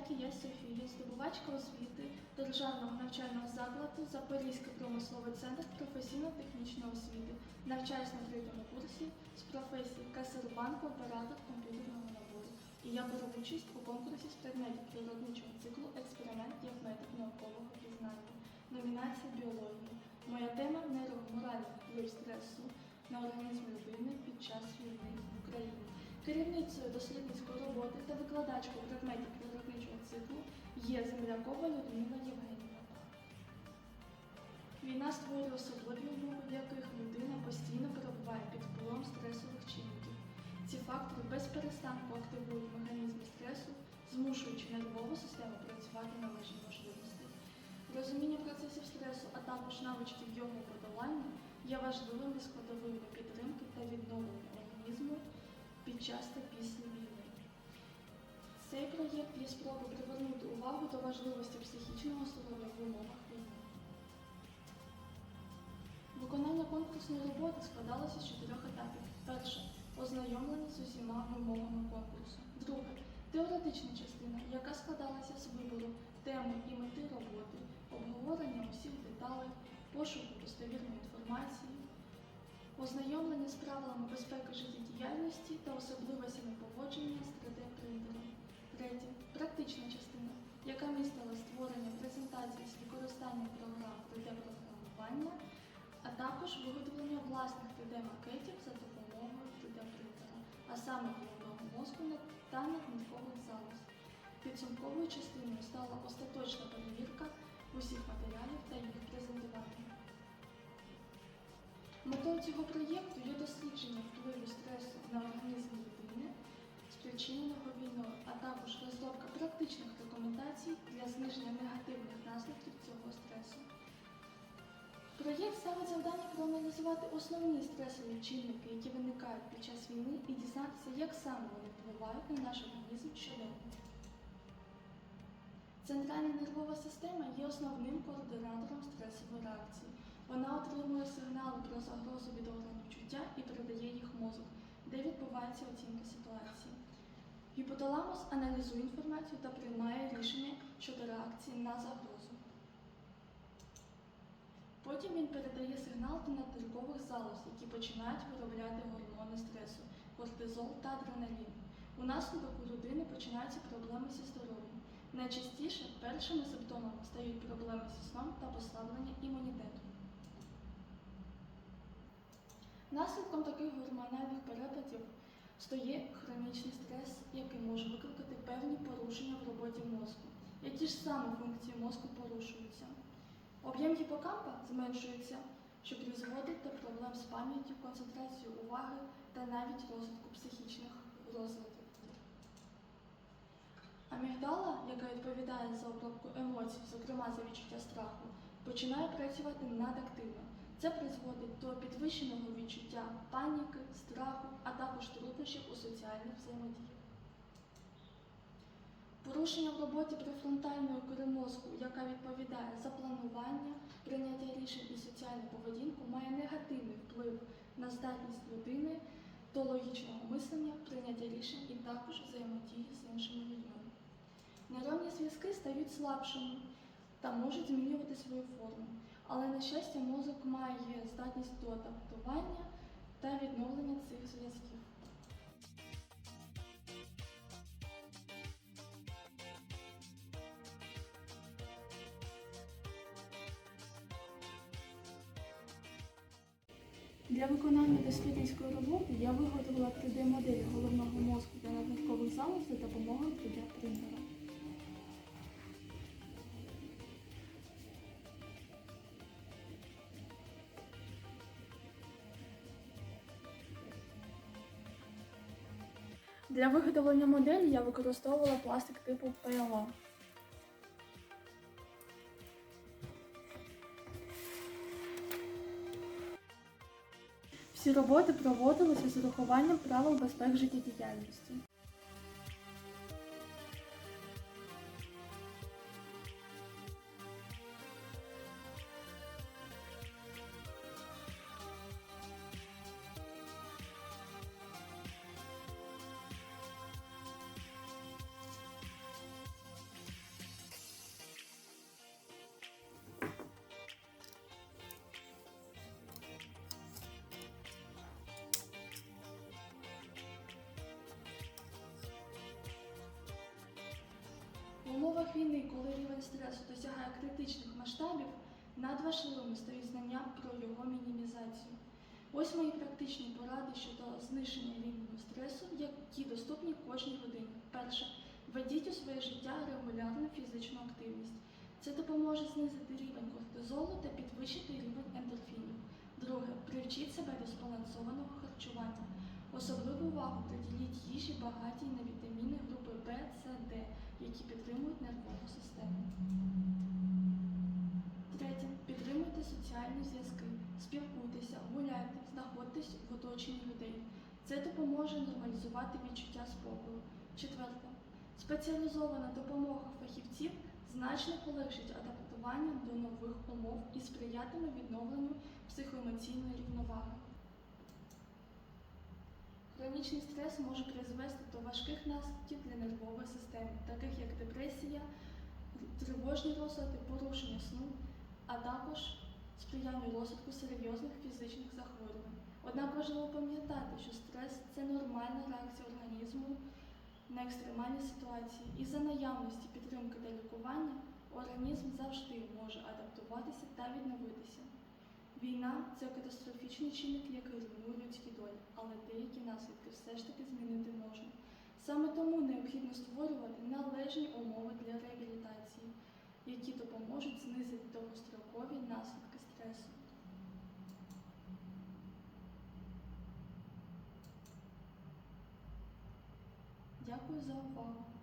як і я Софія, здобувачка освіти Державного навчального закладу Запорізький промисловий центр професійно-технічної освіти. Навчаюсь на третьому курсі з професії касирбанк оператор комп'ютерного набору. І я беру участь у конкурсі з предметів природничого циклу Експеримент як метод наукового пізнання. Номінація біологія. Моя тема нейроморальний вплив стресу на організм людини під час війни в Україні. Керівницею дослідницької роботи та викладачкою предметів природничого циклу є землякова Людмила Євгенівна. Війна створює особливі умови, в яких людина постійно перебуває під впливом стресових чинників. Ці фактори без перестанку активують механізми стресу, змушуючи нервову систему працювати на межі можливостей. Розуміння процесів стресу, а також навички його подолання є важливими складовими підтримки та відновлення організму під час та після війни. Проєкт є спробою привернути увагу до важливості психічного здоров'я в умовах війни. Виконання конкурсної роботи складалося з чотирьох етапів. Перше ознайомлення з усіма вимогами конкурсу. Друге теоретична частина, яка складалася з вибору теми і мети роботи, обговорення усіх деталей, пошуку достовірної інформації, ознайомлення з правилами безпеки життєдіяльності та особливостями поводження з 3D-принтером. Третє практична частина, яка містила створення презентації з використанням програм 3D-програмування, а також виготовлення власних 3D-макетів за допомогою 3D-принтера, а саме головного мозку та надміркових залоз. Підсумковою частиною стала остаточна перевірка усіх матеріалів та їх презентування. Метою цього проєкту є дослідження впливу стресу на організм спричиненого війною, а також розробка практичних рекомендацій для зниження негативних наслідків цього стресу. Проєкт ставить завдання проаналізувати основні стресові чинники, які виникають під час війни, і дізнатися, як саме вони впливають на наш організм щоденно. Центральна нервова система є основним координатором стресової реакції. Вона отримує сигнали про загрозу від органів чуття і передає їх мозок, де відбувається оцінка ситуації. Гіпоталамус аналізує інформацію та приймає рішення щодо реакції на загрозу. Потім він передає сигнал до надтиркових залоз, які починають виробляти гормони стресу, кортизол та адреналін. Унаслідок у людини починаються проблеми зі здоров'ям. Найчастіше першими симптомами стають проблеми зі сном та послаблення імунітету. Наслідком таких гормональних перепадів стає хронічний стрес, який може викликати певні порушення в роботі мозку. Які ж саме функції мозку порушуються? Об'єм гіпокампа зменшується, що призводить до проблем з пам'яттю, концентрацією уваги та навіть розвитку психічних розладів. Амігдала, яка відповідає за обробку емоцій, зокрема за відчуття страху, починає працювати надактивно. Це призводить до підвищеного відчуття паніки, страху, а також труднощів у соціальних взаємодіях. Порушення в роботі префронтальної кори мозку, яка відповідає за планування, прийняття рішень і соціальну поведінку, має негативний вплив на здатність людини до логічного мислення, прийняття рішень і також взаємодії з іншими людьми. Нейронні зв'язки стають слабшими та можуть змінювати свою форму, але, на щастя, мозок має здатність до адаптування та відновлення цих зв'язків. Для виконання дослідницької роботи я виготовила 3D-модель головного мозку та надниркових залоз за допомогою 3D-принтера. Для виготовлення моделі я використовувала пластик типу ПЛО. Всі роботи проводилися з урахуванням правил безпеки життєдіяльності. Війни, коли рівень стресу досягає критичних масштабів, надважливими стають знання про його мінімізацію. Ось мої практичні поради щодо зниження рівня стресу, які доступні кожній годині. Перше. Введіть у своє життя регулярну фізичну активність. Це допоможе знизити рівень кортизолу та підвищити рівень ендорфінів. Друге. Привчіть себе до збалансованого харчування. Особливу увагу приділіть їжі багатій на вітаміни групи В, С, Д, які підтримують нервову систему. Третє. Підтримуйте соціальні зв'язки, спілкуйтеся, гуляйте, знаходьтесь в оточенні людей. Це допоможе нормалізувати відчуття спокою. Четверте. Спеціалізована допомога фахівців значно полегшить адаптування до нових умов і сприятиме відновленню психоемоційної рівноваги. Хронічний стрес може призвести до важких наслідків для нервової системи, таких як депресія, тривожні розлади, порушення сну, а також сприяння розвитку серйозних фізичних захворювань. Однак важливо пам'ятати, що стрес це нормальна реакція організму на екстремальні ситуації, і за наявності підтримки та лікування організм завжди може адаптуватися та відновитися. Війна це катастрофічний чинник, який руйнує людські долі, але деякі наслідки все ж таки змінити можна. Саме тому необхідно створювати належні умови для реабілітації, які допоможуть знизити довгострокові наслідки стресу. Дякую за увагу.